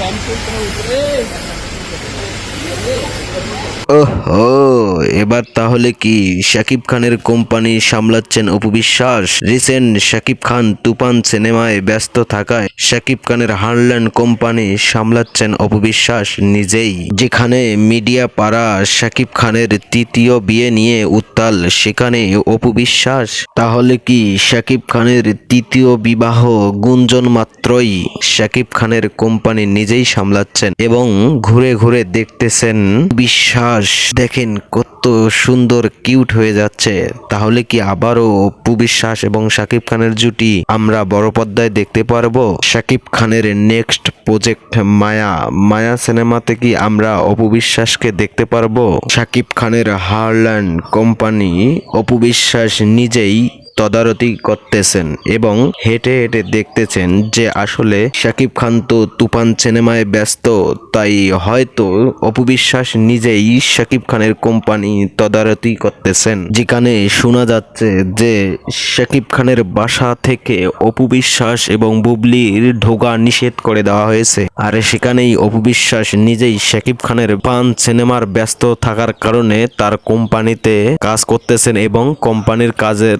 pencil terus. Eh. ওহো, এবার তাহলে কি? শাকিব খানের কোম্পানি সামলাচ্ছেন অপবিশ্বাস রিসেন্ট শাকিব খান তুফান সিনেমায় ব্যস্ত থাকায় শাকিব খানের হারল্যান্ড কোম্পানি সামলাচ্ছেন অপবিশ্বাস নিজেই। যেখানে মিডিয়া পাড়া শাকিব খানের তৃতীয় বিয়ে নিয়ে উত্তাল, সেখানে অপবিশ্বাস তাহলে কি শাকিব খানের তৃতীয় বিবাহ গুঞ্জন মাত্রই শাকিব খানের কোম্পানি নিজেই সামলাচ্ছেন এবং ঘুরে ঘুরে দেখতেছেন বিশ্বাস, দেখেন কত সুন্দর, কিউট হয়ে যাচ্ছে। তাহলে কি আবারও অপু বিশ্বাস এবং শাকিব খানের জুটি আমরা বড় পর্দায় দেখতে পারব? শাকিব খানের নেক্সট প্রজেক্ট মায়া মায়া সিনেমাতে কি আমরা অপু বিশ্বাসকে দেখতে পারব? শাকিব খানের হারল্যান্ড কোম্পানি অপু বিশ্বাস নিজেই তদারতি করতেছেন এবং হেঁটে হেঁটে দেখতেছেন যে আসলে শাকিব খান তো তুফান সিনেমায় ব্যস্ত, তাই হয়তো অপবিশ্বাস নিজেই শাকিব খানের কোম্পানি তদারতি করতেছেন। যেখানে শোনা যাচ্ছে যে শাকিব খানের বাসা থেকে অপবিশ্বাস এবং বুবলির ঢোকা নিষেধ করে দেওয়া হয়েছে। আর সেখানেই অপবিশ্বাস নিজেই শাকিব খানের পান সিনেমার ব্যস্ত থাকার কারণে তার কোম্পানিতে কাজ করতেছেন এবং কোম্পানির কাজের